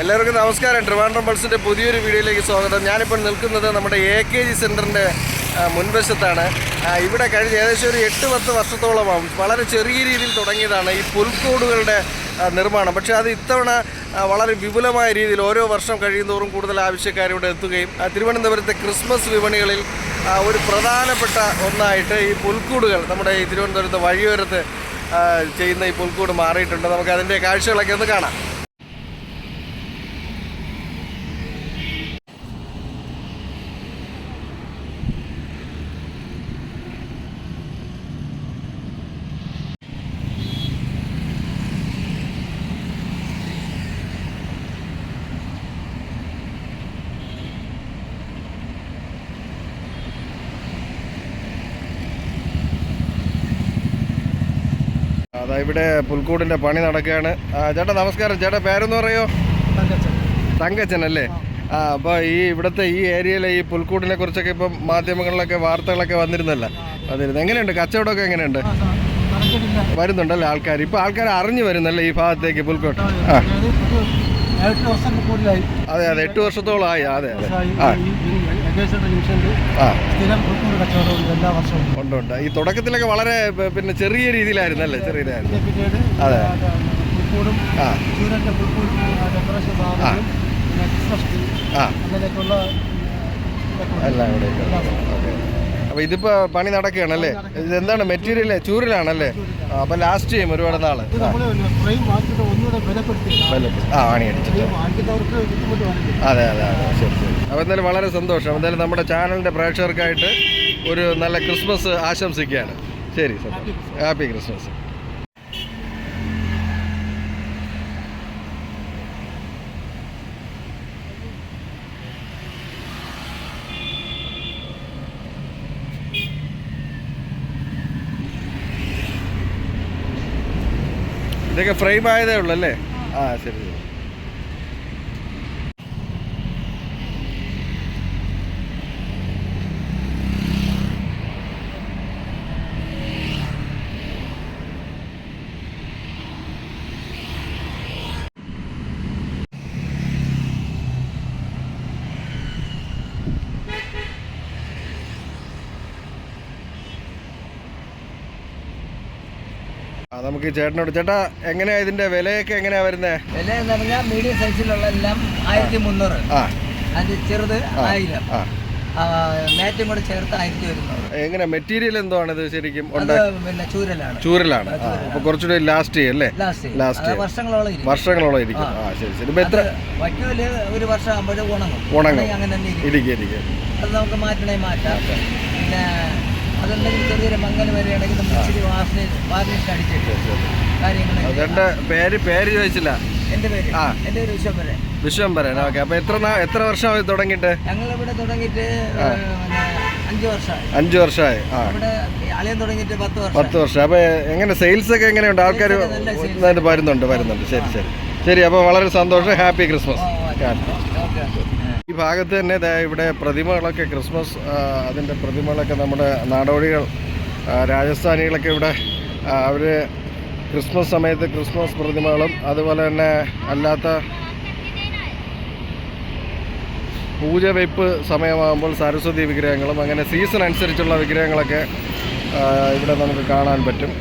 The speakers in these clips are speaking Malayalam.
എല്ലാവർക്കും നമസ്കാരം. ട്രിവാൻഡ്രം പൾസിന്റെ പുതിയൊരു വീഡിയോയിലേക്ക് സ്വാഗതം. ഞാനിപ്പോൾ നിൽക്കുന്നത് നമ്മുടെ എ കെ ജി സെന്ററിന്റെ മുൻവശത്താണ്. ഇവിടെ കഴിഞ്ഞ ഏകദേശം ഒരു എട്ട് പത്ത് വർഷത്തോളമാവും. വളരെ ചെറിയ രീതിയിൽ തുടങ്ങിയതാണ് ഈ പുൽക്കൂടുകളുടെ നിർമ്മാണം. പക്ഷേ അത് ഇത്തവണ വളരെ വിപുലമായ രീതിയിൽ ഓരോ വർഷം കഴിയുന്നതോറും കൂടുതൽ ആവശ്യക്കാർ ഇവിടെ എത്തുകയും തിരുവനന്തപുരത്തെ ക്രിസ്മസ് വിപണികളിൽ ഒരു പ്രധാനപ്പെട്ട ഒന്നായിട്ട് ഈ പുൽക്കൂടുകൾ നമ്മുടെ ഈ തിരുവനന്തപുരത്തെ വഴിയോരത്ത് ചെയ്യുന്ന ഈ പുൽക്കൂട് മാറിയിട്ടുണ്ട്. നമുക്ക് അതിന്റെ കാഴ്ചകളൊക്കെ ഒന്ന് കാണാം. അതാ ഇവിടെ പുൽക്കൂടിന്റെ പണി നടക്കുകയാണ്. ചേട്ടാ നമസ്കാരം. ചേട്ടാ പേരെന്ന് പറയോ? തങ്കച്ചൻ. അല്ലേ? ആ അപ്പോൾ ഈ ഇവിടുത്തെ ഈ ഏരിയയിലെ ഈ പുൽക്കൂടിനെ കുറിച്ചൊക്കെ ഇപ്പം മാധ്യമങ്ങളിലൊക്കെ വാർത്തകളൊക്കെ വന്നിരുന്നല്ല? വന്നിരുന്നു. എങ്ങനെയുണ്ട്? കച്ചവടമൊക്കെ എങ്ങനെയുണ്ട്? വരുന്നുണ്ടല്ലേ ആൾക്കാർ ഇപ്പോൾ ആൾക്കാർ അറിഞ്ഞു വരുന്നല്ലേ ഈ ഭാഗത്തേക്ക് പുൽക്കൂട്ട്? ആ അതെ അതെ. എട്ട് വർഷത്തോളമായി. അതെ അതെ. ആ. ഉണ്ട്. ഉണ്ട് ഈ തുടക്കത്തിലൊക്കെ വളരെ പിന്നെ ചെറിയ ചെറിയ ഇതായിരുന്നു പിന്നെ പിന്നീട് അതെ. ആ എല്ലാം കൂടെ അപ്പോൾ ഇതിപ്പോൾ പണി നടക്കുകയാണല്ലേ? ഇതെന്താണ്? മെറ്റീരിയൽ ചൂരിലാണല്ലേ? അപ്പൊ ലാസ്റ്റ് ചെയ്യും ഒരുപാട് നാൾ. ആ. പണി അടിച്ചിട്ട് അതെ അതെ അതെ. ശരി. അപ്പോൾ എന്തായാലും വളരെ സന്തോഷം. എന്തായാലും നമ്മുടെ ചാനലിന്റെ പ്രേക്ഷകർക്കായിട്ട് ഒരു നല്ല ക്രിസ്മസ് ആശംസിക്കുകയാണ്. ശരി ഹാപ്പി ക്രിസ്മസ് ഇതൊക്കെ ഫ്രെയിം ആയതേ ഉള്ളൂ അല്ലേ? ആ ശരി ശരി. നമുക്ക് ചേട്ടനോട് ചേട്ടാ എങ്ങനെയാ ഇതിന്റെ വിലയൊക്കെ എങ്ങനെയാ വരുന്നത് വില എന്ന് പറഞ്ഞാൽ മീഡിയം സൈസിലുള്ള എല്ലാം ആയിരത്തി മുന്നൂറ്. ആ. അത് ചെറുത് ആയിരം. മാറ്റും കൂടെ ചേർത്ത് ആയിരത്തി ഒരുന്നൂറ്. എങ്ങനെ മെറ്റീരിയൽ എന്താണ് ആണ് ഇത് ശരിക്കും ഉണ്ട് പിന്നെ ചൂരലാണ്. ചൂരലാണ്. അപ്പൊ കുറച്ചുകൂടി ലാസ്റ്റ് ചെയ്യും അല്ലേ? ലാസ്റ്റ് വർഷങ്ങളോളം വർഷങ്ങളോളം ഇരിക്കും. ആ. ശരി ശരി. ഇപ്പൊ എത്ര? വയ്ക്കൂൽ ഒരു വർഷം ആകുമ്പോഴും ഉണങ്ങും. ഉണങ്ങും. അങ്ങനെ ഇരിക്കും. ഇരിക്കും അത് നമുക്ക് മാറ്റണേ മാറ്റാം. പിന്നെ അതുണ്ടെങ്കിൽ ചെറിയൊരു മങ്ങൽ വരികയാണെങ്കിൽ നമ്മൾ ഇച്ചിരി വാസന വാർണിഷ് അടിച്ചിട്ട് കാര്യങ്ങൾ ചേട്ടന്റെ പേര് പേര് ചോദിച്ചില്ല? എന്റെ പേര്. ആ. എന്റെ പേര് വിശ്വംബരൻ വിശ്വംബരൻ ഓക്കെ അപ്പോൾ എത്ര എത്ര വർഷമായി തുടങ്ങിയിട്ട്? പിന്നെ അഞ്ച് വർഷമായി. അഞ്ചു വർഷമായി ആ. ഇവിടെ അലയം തുടങ്ങിയിട്ട് പത്ത് വർഷം. പത്ത് വർഷം. അപ്പൊ എങ്ങനെ സെയിൽസ് ഒക്കെ എങ്ങനെയുണ്ട്? ആൾക്കാർ വരുന്നുണ്ട് വരുന്നുണ്ട് ശരി ശരി. ശരി അപ്പോൾ വളരെ സന്തോഷം. Happy Christmas okay. ഭാഗത്ത് തന്നെ ഇവിടെ പ്രതിമകളൊക്കെ ക്രിസ്മസ് അതിന്റെ പ്രതിമകളൊക്കെ നമ്മുടെ നാടോടികൾ രാജസ്ഥാനികളൊക്കെ ഇവിടെ അവർ ക്രിസ്മസ് സമയത്ത് ക്രിസ്മസ് പ്രതിമകളും അതുപോലെ തന്നെ അല്ലാത്ത പൂജ വെയ്പ്പ് സമയമാകുമ്പോൾ സരസ്വതി വിഗ്രഹങ്ങളും അങ്ങനെ സീസൺ അനുസരിച്ചുള്ള വിഗ്രഹങ്ങളൊക്കെ ഇവിടെ നമുക്ക് കാണാൻ പറ്റും.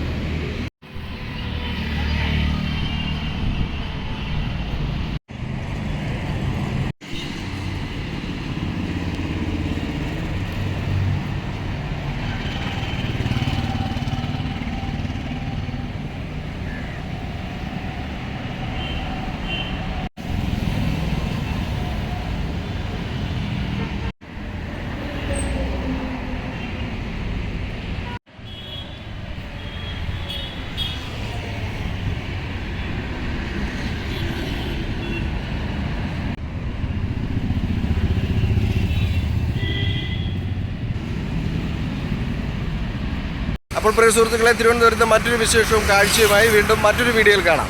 അപ്പോൾ പ്രിയ സുഹൃത്തുക്കളെ തിരുവനന്തപുരത്ത് മറ്റൊരു വിശേഷവും കാഴ്ചയുമായി വീണ്ടും മറ്റൊരു വീഡിയോയിൽ കാണാം.